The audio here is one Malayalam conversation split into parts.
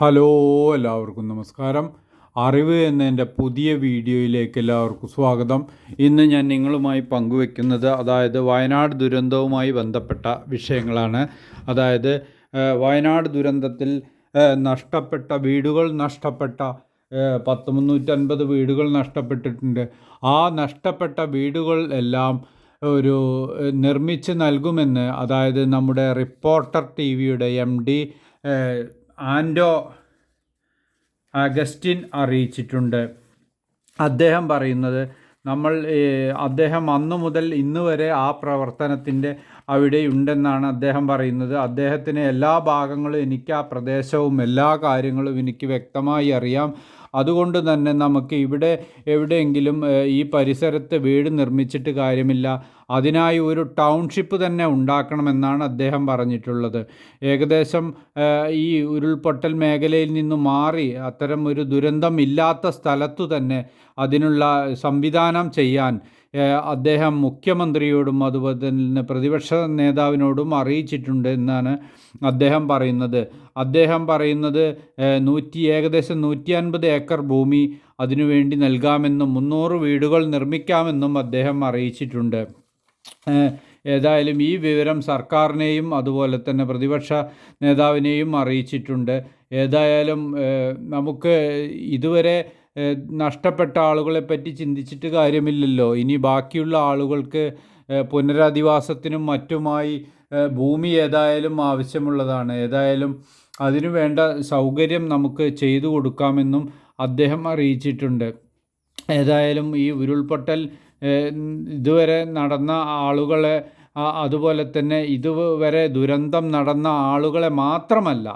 ഹലോ എല്ലാവർക്കും നമസ്കാരം. അറിവ് എന്നതിന്റെ പുതിയ വീഡിയോയിലേക്ക് എല്ലാവർക്കും സ്വാഗതം. ഇന്ന് ഞാൻ നിങ്ങളുമായി പങ്കുവെക്കുന്നത് അതായത് വയനാട് ദുരന്തവുമായി ബന്ധപ്പെട്ട വിഷയങ്ങളാണ്. അതായത് വയനാട് ദുരന്തത്തിൽ നഷ്ടപ്പെട്ട വീടുകൾ നഷ്ടപ്പെട്ട പത്ത് മുന്നൂറ്റൻപത് വീടുകൾ നഷ്ടപ്പെട്ടിട്ടുണ്ട്. ആ നഷ്ടപ്പെട്ട വീടുകൾ എല്ലാം ഒരു നിർമ്മിച്ച് നൽകുമെന്ന് അതായത് നമ്മുടെ റിപ്പോർട്ടർ ടി വിയുടെ എം ഡി ആൻഡോ അഗസ്റ്റിൻ അറിയിച്ചിട്ടുണ്ട്. അദ്ദേഹം പറയുന്നത് നമ്മൾ അദ്ദേഹം അന്നു മുതൽ ഇന്ന് വരെ ആ പ്രവർത്തനത്തിന്റെ അവിടെ ഉണ്ടെന്നാണ് അദ്ദേഹം പറയുന്നത്. അദ്ദേഹത്തിന് എല്ലാ ഭാഗങ്ങളും എനിക്ക് ആ പ്രദേശവും എല്ലാ കാര്യങ്ങളും എനിക്ക് വ്യക്തമായി അറിയാം. അതുകൊണ്ട് തന്നെ നമുക്ക് ഇവിടെ എവിടെയെങ്കിലും ഈ പരിസരത്ത് വീട് നിർമ്മിച്ചിട്ട് കാര്യമില്ല. അതിനായി ഒരു ടൗൺഷിപ്പ് തന്നെ ഉണ്ടാക്കണമെന്നാണ് അദ്ദേഹം പറഞ്ഞിട്ടുള്ളത്. ഏകദേശം ഈ ഉരുൾപൊട്ടൽ മേഖലയിൽ നിന്ന് മാറി അത്തരം ഒരു ദുരന്തം ഇല്ലാത്ത സ്ഥലത്തു തന്നെ അതിനുള്ള സംവിധാനം ചെയ്യാൻ അദ്ദേഹം മുഖ്യമന്ത്രിയോടും അതുപോലെ തന്നെ പ്രതിപക്ഷ നേതാവിനോടും അറിയിച്ചിട്ടുണ്ട് എന്നാണ് അദ്ദേഹം പറയുന്നത്. അദ്ദേഹം പറയുന്നത് നൂറ്റി ഏകദേശം നൂറ്റി അൻപത് ഏക്കർ ഭൂമി അതിനുവേണ്ടി നൽകാമെന്നും മുന്നൂറ് വീടുകൾ നിർമ്മിക്കാമെന്നും അദ്ദേഹം അറിയിച്ചിട്ടുണ്ട്. ഏതായാലും ഈ വിവരം സർക്കാരിനെയും അതുപോലെ തന്നെ പ്രതിപക്ഷ നേതാവിനെയും അറിയിച്ചിട്ടുണ്ട്. ഏതായാലും നമുക്ക് ഇതുവരെ നഷ്ടപ്പെട്ട ആളുകളെ പറ്റി ചിന്തിച്ചിട്ട് കാര്യമില്ലല്ലോ. ഇനി ബാക്കിയുള്ള ആളുകൾക്ക് പുനരധിവാസത്തിനും മറ്റുമായി ഭൂമി ഏതായാലും ആവശ്യമുള്ളതാണ്. ഏതായാലും അതിനു വേണ്ട സൗകര്യം നമുക്ക് ചെയ്തു കൊടുക്കാമെന്നും അദ്ദേഹം അറിയിച്ചിട്ടുണ്ട്. ഏതായാലും ഈ ഉരുൾപൊട്ടൽ ഇതുവരെ നടന്ന ആളുകളെ അതുപോലെ തന്നെ ഇതുവരെ ദുരന്തം നടന്ന ആളുകളെ മാത്രമല്ല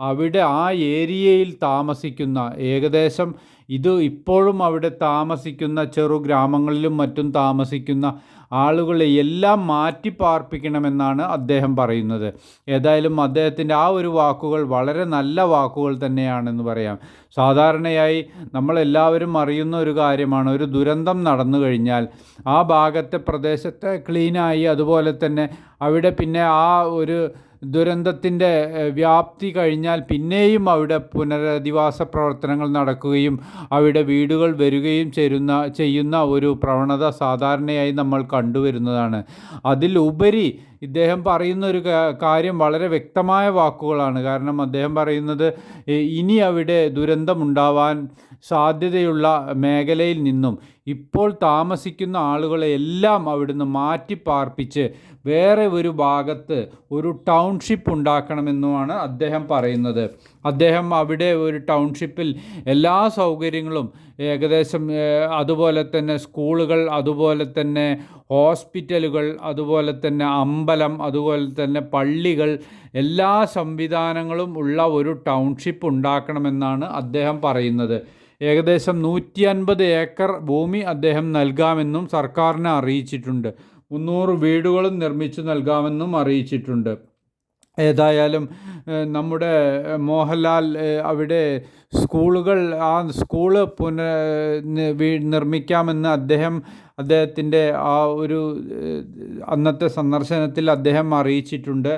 അവിടെ ആ ഏരിയയിൽ താമസിക്കുന്ന ഏകദേശം ഇത് ഇപ്പോഴും അവിടെ താമസിക്കുന്ന ചെറു ഗ്രാമങ്ങളിലും മറ്റും താമസിക്കുന്ന ആളുകളെ എല്ലാം മാറ്റി പാർപ്പിക്കണമെന്നാണ് അദ്ദേഹം പറയുന്നത്. ഏതായാലും അദ്ദേഹത്തിന്റെ ആ ഒരു വാക്കുകൾ വളരെ നല്ല വാക്കുകൾ തന്നെയാണെന്ന് പറയാം. സാധാരണയായി നമ്മളെല്ലാവരും അറിയുന്ന ഒരു കാര്യമാണ് ഒരു ദുരന്തം നടന്നു കഴിഞ്ഞാൽ ആ ഭാഗത്തെ പ്രദേശത്തെ ക്ലീനായി അതുപോലെ തന്നെ അവിടെ പിന്നെ ആ ഒരു ദുരന്തത്തിന്റെ വ്യാപ്തി കഴിഞ്ഞാൽ പിന്നെയും അവിടെ പുനരധിവാസ പ്രവർത്തനങ്ങൾ നടക്കുകയും അവിടെ വീടുകൾ വരികയും ചേരുന്ന ചെയ്യുന്ന ഒരു പ്രവണത സാധാരണയായി നമ്മൾ കണ്ടുവരുന്നതാണ്. അതിലുപരി ഇദ്ദേഹം പറയുന്ന ഒരു കാര്യം വളരെ വ്യക്തമായ വാക്കുകളാണ്. കാരണം അദ്ദേഹം പറയുന്നത് "ഇ- ഇനി അവിടെ ദുരന്തമുണ്ടാവാൻ സാധ്യതയുള്ള മേഖലയിൽ നിന്നും ഇപ്പോൾ താമസിക്കുന്ന ആളുകളെ എല്ലാം അവിടുന്ന് മാറ്റി പാർപ്പിച്ച് വേറെ ഒരു ഭാഗത്ത് ഒരു ടൗൺഷിപ്പ് ഉണ്ടാക്കണമെന്നുമാണ് അദ്ദേഹം പറയുന്നത്. അദ്ദേഹം അവിടെ ഒരു ടൗൺഷിപ്പിൽ എല്ലാ സൗകര്യങ്ങളും ഏകദേശം അതുപോലെ തന്നെ സ്കൂളുകൾ അതുപോലെ തന്നെ ഹോസ്പിറ്റലുകൾ അതുപോലെ തന്നെ അമ്പലം അതുപോലെ തന്നെ പള്ളികൾ എല്ലാ സംവിധാനങ്ങളും ഉള്ള ഒരു ടൗൺഷിപ്പ് ഉണ്ടാക്കണമെന്നാണ് അദ്ദേഹം പറയുന്നത്. ഏകദേശം നൂറ്റി അൻപത് ഏക്കർ ഭൂമി അദ്ദേഹം നൽകാമെന്നും സർക്കാരിനെ അറിയിച്ചിട്ടുണ്ട്. മുന്നൂറ് വീടുകളും നിർമ്മിച്ചു നൽകാമെന്നും അറിയിച്ചിട്ടുണ്ട്. ഏതായാലും നമ്മുടെ മോഹൻലാൽ അവിടെ സ്കൂളുകൾ ആ സ്കൂൾ പുന നിർമ്മിക്കാമെന്ന് അദ്ദേഹം അദ്ദേഹത്തിന്റെ ആ ഒരു അന്നത്തെ സന്ദർശനത്തിൽ അദ്ദേഹം അറിയിച്ചിട്ടുണ്ട്.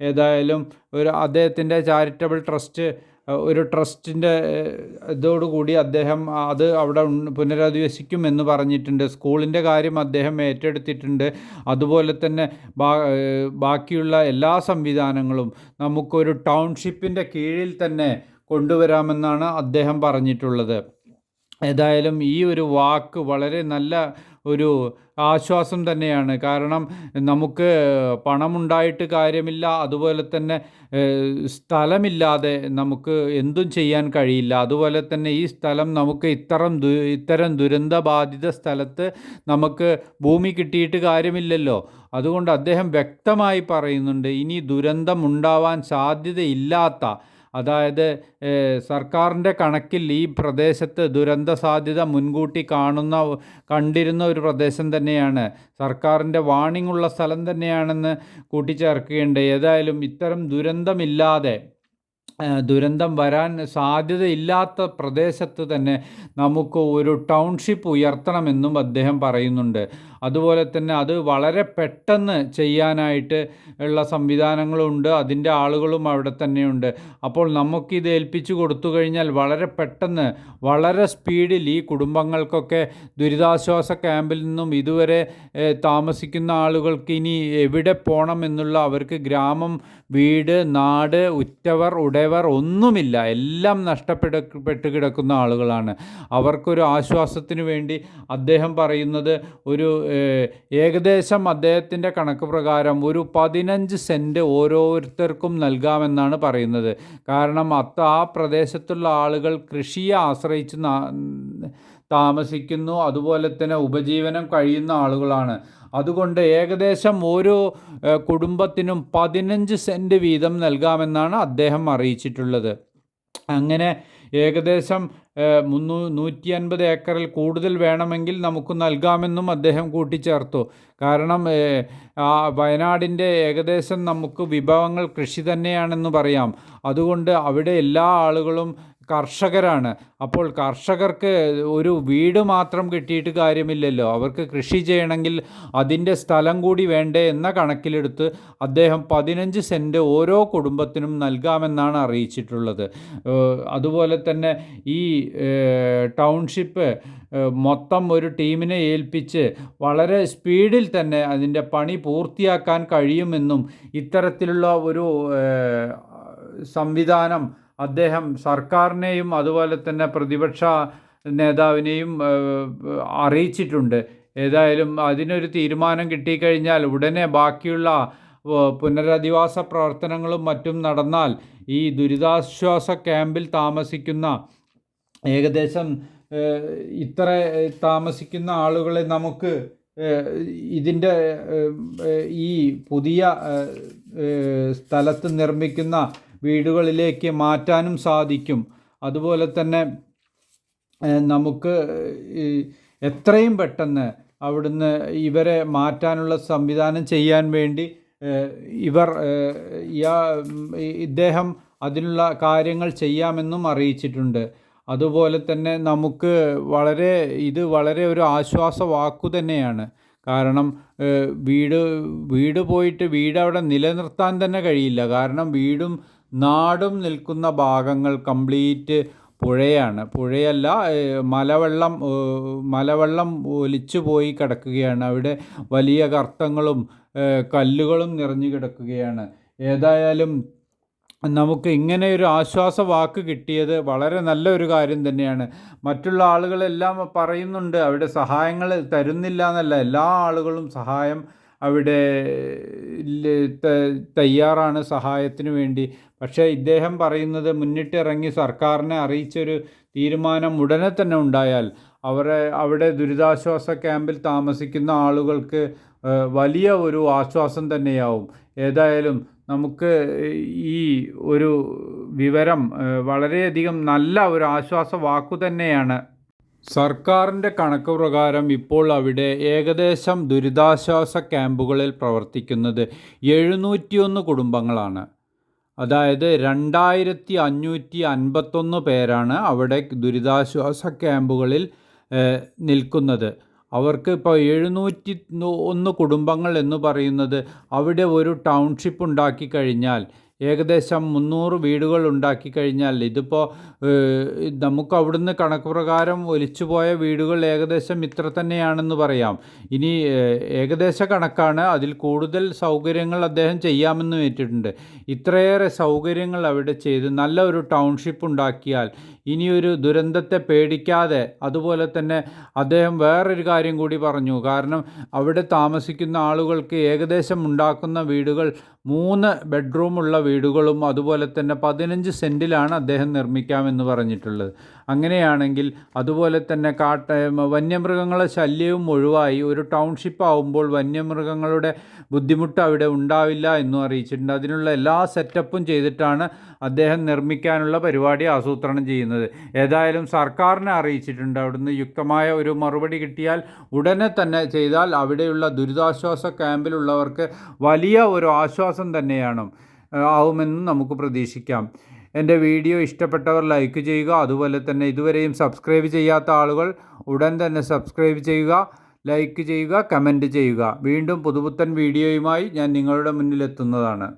ഏതായാലും ഒരു അദ്ദേഹത്തിന്റെ ചാരിറ്റബിൾ ട്രസ്റ്റ് ഒരു ട്രസ്റ്റിന്റെ ഇതോടുകൂടി അദ്ദേഹം അത് അവിടെ പുനരധിവസിക്കും എന്ന് പറഞ്ഞിട്ടുണ്ട്. സ്കൂളിന്റെ കാര്യം അദ്ദേഹം ഏറ്റെടുത്തിട്ടുണ്ട്. അതുപോലെ തന്നെ ബാക്കിയുള്ള എല്ലാ സംവിധാനങ്ങളും നമുക്കൊരു ടൗൺഷിപ്പിന്റെ കീഴിൽ തന്നെ കൊണ്ടുവരാമെന്നാണ് അദ്ദേഹം പറഞ്ഞിട്ടുള്ളത്. ഏതായാലും ഈ ഒരു വാക്ക് വളരെ നല്ല ഒരു ആശ്വാസം തന്നെയാണ്. കാരണം നമുക്ക് പണമുണ്ടായിട്ട് കാര്യമില്ല അതുപോലെ തന്നെ സ്ഥലമില്ലാതെ നമുക്ക് എന്തും ചെയ്യാൻ കഴിയില്ല. അതുപോലെ തന്നെ ഈ സ്ഥലം നമുക്ക് ഇത്തരം ദു ഇത്തരം ദുരന്തബാധിത സ്ഥലത്ത് നമുക്ക് ഭൂമി കിട്ടിയിട്ട് കാര്യമില്ലല്ലോ. അതുകൊണ്ട് അദ്ദേഹം വ്യക്തമായി പറയുന്നുണ്ട് ഇനി ദുരന്തം ഉണ്ടാവാൻ സാധ്യതയില്ലാത്ത അതായത് സർക്കാരിന്റെ കണക്കിൽ ഈ പ്രദേശത്ത് ദുരന്ത സാധ്യത മുൻകൂട്ടി കാണുന്ന കണ്ടിരുന്ന ഒരു പ്രദേശം തന്നെയാണ്. സർക്കാരിന്റെ വാണിംഗ് ഉള്ള സ്ഥലം തന്നെയാണെന്ന് കൂട്ടിച്ചേർക്കുകയുണ്ട്. ഏതായാലും ഇത്തരം ദുരന്തമില്ലാതെ ദുരന്തം വരാൻ സാധ്യതയില്ലാത്ത പ്രദേശത്ത് തന്നെ നമുക്ക് ഒരു ടൗൺഷിപ്പ് ഉയർത്തണമെന്നും അദ്ദേഹം പറയുന്നുണ്ട്. അതുപോലെ തന്നെ അത് വളരെ പെട്ടെന്ന് ചെയ്യാനായിട്ട് ഉള്ള സംവിധാനങ്ങളുണ്ട്. അതിന്റെ ആളുകളും അവിടെ തന്നെയുണ്ട്. അപ്പോൾ നമുക്കിത് ഏൽപ്പിച്ചു കൊടുത്തു കഴിഞ്ഞാൽ വളരെ പെട്ടെന്ന് വളരെ സ്പീഡിൽ ഈ കുടുംബങ്ങൾക്കൊക്കെ ദുരിതാശ്വാസ ക്യാമ്പിൽ നിന്നും ഇതുവരെ താമസിക്കുന്ന ആളുകൾക്ക് ഇനി എവിടെ പോകണം എന്നുള്ള അവർക്ക് ഗ്രാമം വീട് നാട് ഉറ്റവർ ഉടവർ ഒന്നുമില്ല. എല്ലാം നഷ്ടപ്പെടപ്പെട്ട് കിടക്കുന്ന ആളുകളാണ്. അവർക്കൊരു ആശ്വാസത്തിന് വേണ്ടി അദ്ദേഹം പറയുന്നത് ഒരു ഏകദേശം അദ്ദേഹത്തിന്റെ കണക്ക് പ്രകാരം ഒരു പതിനഞ്ച് സെന്റ് ഓരോരുത്തർക്കും നൽകാമെന്നാണ് പറയുന്നത്. കാരണം അത്ത ആ പ്രദേശത്തുള്ള ആളുകൾ കൃഷിയെ ആശ്രയിച്ച് താമസിക്കുന്നു. അതുപോലെ തന്നെ ഉപജീവനം കഴിയുന്ന ആളുകളാണ്. അതുകൊണ്ട് ഏകദേശം ഓരോ കുടുംബത്തിനും പതിനഞ്ച് സെന്റ് വീതം നൽകാമെന്നാണ് അദ്ദേഹം അറിയിച്ചിട്ടുള്ളത്. അങ്ങനെ ഏകദേശം മുന്നൂ നൂറ്റി അൻപത് ഏക്കറിൽ കൂടുതൽ വേണമെങ്കിൽ നമുക്ക് നൽകാമെന്നും അദ്ദേഹം കൂട്ടിച്ചേർത്തു. കാരണം വയനാടിന്റെ ഏകദേശം നമുക്ക് വിഭവങ്ങൾ കൃഷി തന്നെയാണെന്ന് പറയാം. അതുകൊണ്ട് അവിടെ എല്ലാ ആളുകളും കർഷകരാണ്. അപ്പോൾ കർഷകർക്ക് ഒരു വീട് മാത്രം കിട്ടിയിട്ട് കാര്യമില്ലല്ലോ. അവർക്ക് കൃഷി ചെയ്യണമെങ്കിൽ അതിന്റെ സ്ഥലം കൂടി വേണ്ടേ എന്ന കണക്കിലെടുത്ത് അദ്ദേഹം പതിനഞ്ച് സെന്റ് ഓരോ കുടുംബത്തിനും നൽകാമെന്നാണ് അറിയിച്ചിട്ടുള്ളത്. അതുപോലെ തന്നെ ഈ ടൗൺഷിപ്പ് മൊത്തം ഒരു ടീമിനെ ഏൽപ്പിച്ച് വളരെ സ്പീഡിൽ തന്നെ അതിന്റെ പണി പൂർത്തിയാക്കാൻ കഴിയുമെന്നും ഇത്തരത്തിലുള്ള ഒരു സംവിധാനം അദ്ദേഹം സർക്കാരിനെയും അതുപോലെ തന്നെ പ്രതിപക്ഷ നേതാവിനെയും അറിയിച്ചിട്ടുണ്ട്. ഏതായാലും അതിനൊരു തീരുമാനം കിട്ടിക്കഴിഞ്ഞാൽ ഉടനെ ബാക്കിയുള്ള പുനരധിവാസ പ്രവർത്തനങ്ങളും മറ്റും നടന്നാൽ ഈ ദുരിതാശ്വാസ ക്യാമ്പിൽ താമസിക്കുന്ന ഏകദേശം ഇത്ര താമസിക്കുന്ന ആളുകളെ നമുക്ക് ഇതിന്റെ ഈ പുതിയ സ്ഥലത്ത് നിർമ്മിക്കുന്ന വീടുകളിലേക്ക് മാറ്റാനും സാധിക്കും. അതുപോലെ തന്നെ നമുക്ക് എത്രയും പെട്ടെന്ന് അവിടുന്ന് ഇവരെ മാറ്റാനുള്ള സംവിധാനം ചെയ്യാൻ വേണ്ടി ഇവർ ഇദ്ദേഹം അതിനുള്ള കാര്യങ്ങൾ ചെയ്യാമെന്നും അറിയിച്ചിട്ടുണ്ട്. അതുപോലെ തന്നെ നമുക്ക് വളരെ ഇത് വളരെ ഒരു ആശ്വാസ വാക്കു തന്നെയാണ്. കാരണം വീട് വീട് പോയിട്ട് വീട് അവിടെ നിലനിർത്താൻ തന്നെ കഴിയില്ല. കാരണം വീടും നാടും നിൽക്കുന്ന ഭാഗങ്ങൾ കംപ്ലീറ്റ് പുഴയാണ്. പുഴയല്ല മലവെള്ളം മലവെള്ളം ഒലിച്ചു പോയി കിടക്കുകയാണ്. അവിടെ വലിയ ഗർത്തങ്ങളും കല്ലുകളും നിറഞ്ഞു കിടക്കുകയാണ്. ഏതായാലും നമുക്ക് ഇങ്ങനെ ഒരു ആശ്വാസ വാക്ക് കിട്ടിയത് വളരെ നല്ലൊരു കാര്യം തന്നെയാണ്. മറ്റുള്ള ആളുകളെല്ലാം പറയുന്നുണ്ട് അവിടെ സഹായങ്ങൾ തരുന്നില്ല എന്നല്ല. എല്ലാ ആളുകളും സഹായം അവിടെ തയ്യാറാണ് സഹായത്തിന് വേണ്ടി. പക്ഷേ ഇദ്ദേഹം പറയുന്നത് മുന്നിട്ടിറങ്ങി സർക്കാരിനെ അറിയിച്ചൊരു തീരുമാനം ഉടനെ തന്നെ ഉണ്ടായാൽ അവരെ അവിടെ ദുരിതാശ്വാസ ക്യാമ്പിൽ താമസിക്കുന്ന ആളുകൾക്ക് വലിയ ഒരു ആശ്വാസം തന്നെയാവും. ഏതായാലും നമുക്ക് ഈ ഒരു വിവരം വളരെയധികം നല്ല ഒരു ആശ്വാസ വാക്കു തന്നെയാണ് സർക്കാരിന്റെ കണക്ക് പ്രകാരം ഇപ്പോൾ അവിടെ ഏകദേശം ദുരിതാശ്വാസ ക്യാമ്പുകളിൽ പ്രവർത്തിക്കുന്നത് എഴുന്നൂറ്റിയൊന്ന് കുടുംബങ്ങളാണ്. അതായത് രണ്ടായിരത്തി അഞ്ഞൂറ്റി അൻപത്തൊന്ന് പേരാണ് അവിടെ ദുരിതാശ്വാസ ക്യാമ്പുകളിൽ നിൽക്കുന്നത്. അവർക്ക് ഇപ്പോൾ എഴുന്നൂറ്റി ഒന്ന് കുടുംബങ്ങൾ എന്ന് പറയുന്നത് അവിടെ ഒരു ടൗൺഷിപ്പ് ഉണ്ടാക്കി കഴിഞ്ഞാൽ ഏകദേശം മുന്നൂറ് വീടുകൾ ഉണ്ടാക്കി കഴിഞ്ഞാൽ ഇതിപ്പോൾ നമുക്ക് അവിടുന്ന് കണക്ക് പ്രകാരം ഒലിച്ചുപോയ വീടുകൾ ഏകദേശം ഇത്ര തന്നെയാണെന്ന് പറയാം. ഇനി ഏകദേശ കണക്കാണ് അതിൽ കൂടുതൽ സൗകര്യങ്ങൾ അദ്ദേഹം ചെയ്യാമെന്ന് വെച്ചിട്ടുണ്ട്. ഇത്രയേറെ സൗകര്യങ്ങൾ അവിടെ ചെയ്ത് നല്ല ഒരു ടൗൺഷിപ്പ് ഉണ്ടാക്കിയാൽ ഇനിയൊരു ദുരന്തത്തെ പേടിക്കാതെ അതുപോലെ തന്നെ അദ്ദേഹം വേറൊരു കാര്യം കൂടി പറഞ്ഞു. കാരണം അവിടെ താമസിക്കുന്ന ആളുകൾക്ക് ഏകദേശം ഉണ്ടാക്കുന്ന വീടുകൾ മൂന്ന് ബെഡ്റൂമുള്ള വീടുകളും അതുപോലെ തന്നെ പതിനഞ്ച് സെന്റിലാണ് അദ്ദേഹം നിർമ്മിക്കാമെന്ന് പറഞ്ഞിട്ടുള്ളത്. അങ്ങനെയാണെങ്കിൽ അതുപോലെ തന്നെ കാട്ട വന്യമൃഗങ്ങളെ ശല്യവും ഒഴിവായി ഒരു ടൗൺഷിപ്പ് ആവുമ്പോൾ വന്യമൃഗങ്ങളുടെ ബുദ്ധിമുട്ട് അവിടെ ഉണ്ടാവില്ല എന്നും അറിയിച്ചിട്ടുണ്ട്. അതിനുള്ള എല്ലാ സെറ്റപ്പും ചെയ്തിട്ടാണ് അദ്ദേഹം നിർമ്മിക്കാനുള്ള പരിപാടി ആസൂത്രണം ചെയ്യുന്നത്. ഏതായാലും സർക്കാരിനെ അറിയിച്ചിട്ടുണ്ട്. അവിടുന്ന് യുക്തമായ ഒരു മറുപടി കിട്ടിയാൽ ഉടനെ തന്നെ ചെയ്താൽ അവിടെയുള്ള ദുരിതാശ്വാസ ക്യാമ്പിലുള്ളവർക്ക് വലിയ ഒരു ആശ്വാസം തന്നെയാണ് ആവുമെന്നും നമുക്ക് പ്രതീക്ഷിക്കാം. എന്റെ വീഡിയോ ഇഷ്ടപ്പെട്ടവർ ലൈക്ക് ചെയ്യുക. അതുപോലെ തന്നെ ഇതുവരെയും സബ്സ്ക്രൈബ് ചെയ്യാത്ത ആളുകൾ ഉടൻ തന്നെ സബ്സ്ക്രൈബ് ചെയ്യുക ലൈക്ക് ചെയ്യുക കമന്റ് ചെയ്യുക. വീണ്ടും പുതുപുത്തൻ വീഡിയോയുമായി ഞാൻ നിങ്ങളുടെ മുന്നിലെത്തുന്നതാണ്.